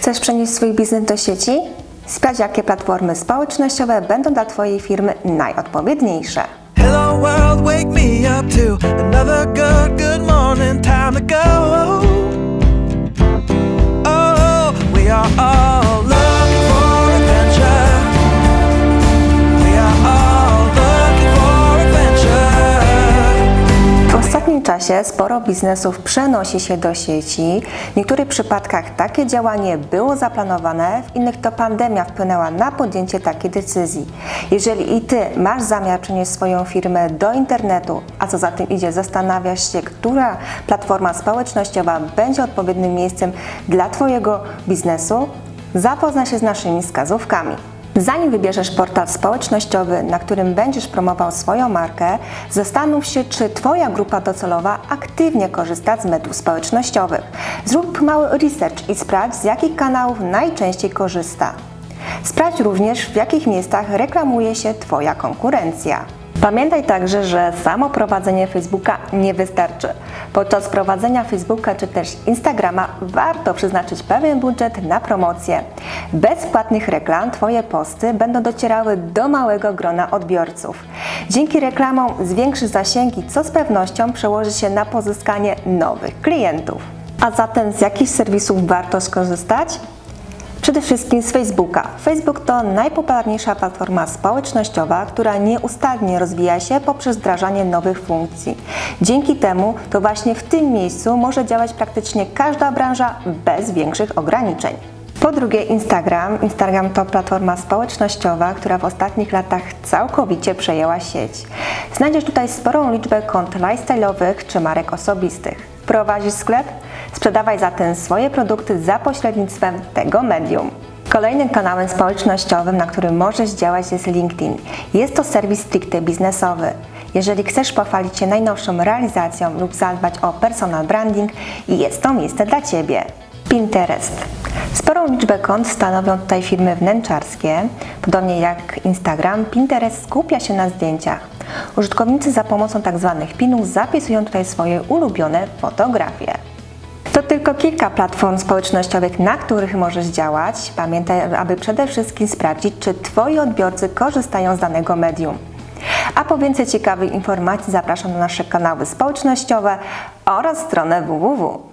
Chcesz przenieść swój biznes do sieci? Sprawdź, jakie platformy społecznościowe będą dla Twojej firmy najodpowiedniejsze. Hello world, wake me up to another good, good czasie sporo biznesów przenosi się do sieci. W niektórych przypadkach takie działanie było zaplanowane, w innych to pandemia wpłynęła na podjęcie takiej decyzji. Jeżeli i Ty masz zamiar przenieść swoją firmę do internetu, a co za tym idzie, zastanawiasz się, która platforma społecznościowa będzie odpowiednim miejscem dla Twojego biznesu, zapoznaj się z naszymi wskazówkami. Zanim wybierzesz portal społecznościowy, na którym będziesz promował swoją markę, zastanów się, czy Twoja grupa docelowa aktywnie korzysta z mediów społecznościowych. Zrób mały research i sprawdź, z jakich kanałów najczęściej korzysta. Sprawdź również, w jakich miejscach reklamuje się Twoja konkurencja. Pamiętaj także, że samo prowadzenie Facebooka nie wystarczy. Podczas prowadzenia Facebooka czy też Instagrama warto przeznaczyć pewien budżet na promocję. Bez płatnych reklam Twoje posty będą docierały do małego grona odbiorców. Dzięki reklamom zwiększysz zasięgi, co z pewnością przełoży się na pozyskanie nowych klientów. A zatem z jakich serwisów warto skorzystać? Przede wszystkim z Facebooka. Facebook to najpopularniejsza platforma społecznościowa, która nieustannie rozwija się poprzez wdrażanie nowych funkcji. Dzięki temu to właśnie w tym miejscu może działać praktycznie każda branża bez większych ograniczeń. Po drugie Instagram. Instagram to platforma społecznościowa, która w ostatnich latach całkowicie przejęła sieć. Znajdziesz tutaj sporą liczbę kont lifestyle'owych czy marek osobistych. Prowadzisz sklep? Sprzedawaj zatem swoje produkty za pośrednictwem tego medium. Kolejnym kanałem społecznościowym, na którym możesz działać jest LinkedIn. Jest to serwis stricte biznesowy. Jeżeli chcesz pochwalić się najnowszą realizacją lub zadbać o personal branding, jest to miejsce dla Ciebie. Pinterest. Sporą liczbę kont stanowią tutaj firmy wnętrzarskie. Podobnie jak Instagram, Pinterest skupia się na zdjęciach. Użytkownicy za pomocą tzw. pinów zapisują tutaj swoje ulubione fotografie. Tylko kilka platform społecznościowych, na których możesz działać. Pamiętaj, aby przede wszystkim sprawdzić, czy Twoi odbiorcy korzystają z danego medium. A po więcej ciekawych informacji zapraszam na nasze kanały społecznościowe oraz stronę www.